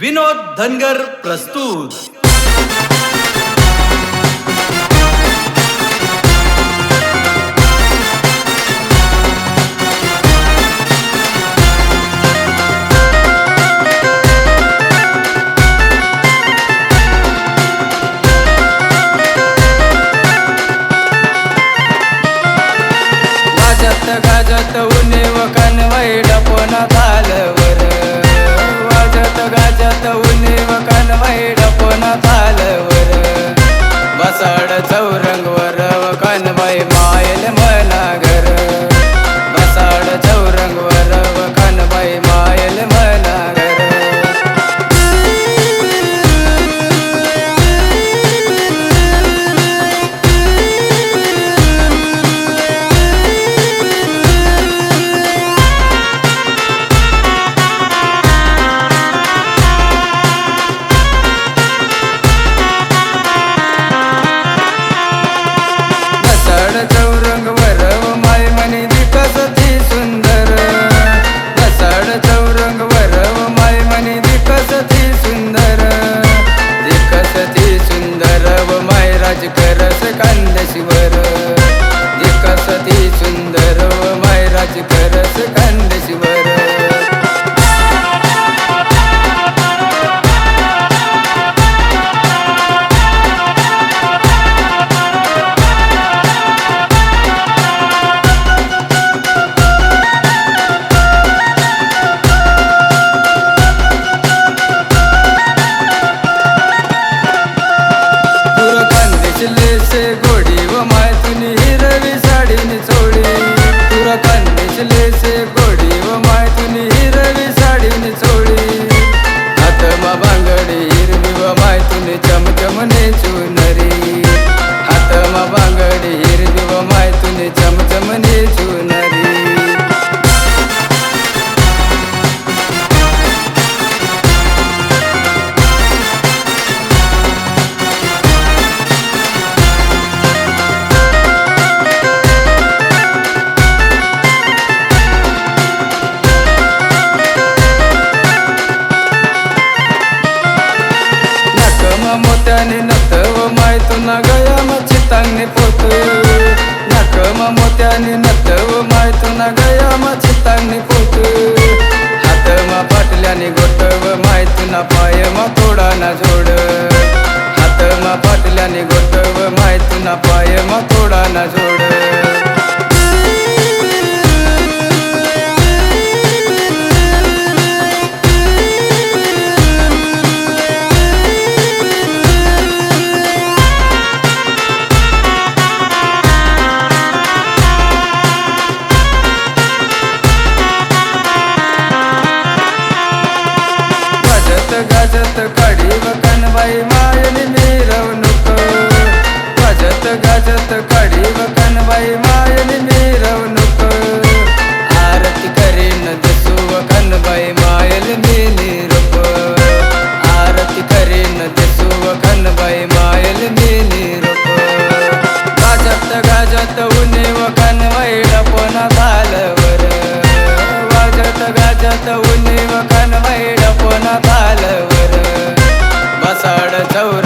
विनोद धनगर प्रस्तुत. गाजत गाजत उन्हे व कनवाई डपोना झालं चौरंगवर कन बाई मायल मनागर. बसाड चौरंगवर कन बाई मायल मनागर. साडी निचोडी तुर कांदेशिले से गोडी व माय हिरवी साडी निचोडी हातमा बांगडी हिरवी व माय तुनी चमचम चुनरी. हातमा बांगडी हिरवी व माय तुनी माय तुना गया मची तांगणे पोतू। नकम मोत्याने नतव माय तुना गया मची तांगणे पोत। हातमा पाटल्याने गोटव माय तुना पाय मा थोडा ना जोड। हातमा पाटल्याने गोटव माय तुना पाय मा थोडा ना जोड। गाजत काढी व कनबाई मायनी मिरवणूक. गाजत गाजत काढी व कनबाई मायनी मिरवणूक. आरती करीन दसू व कनबाई मायल मी निरूप आरती करीन दसू व कनबाई मायल मी निरूप गाजत गाजत उनी व कनबाई डपण घालवर गाजत गाजत उणे व कनबाई डपण घालवर ثورة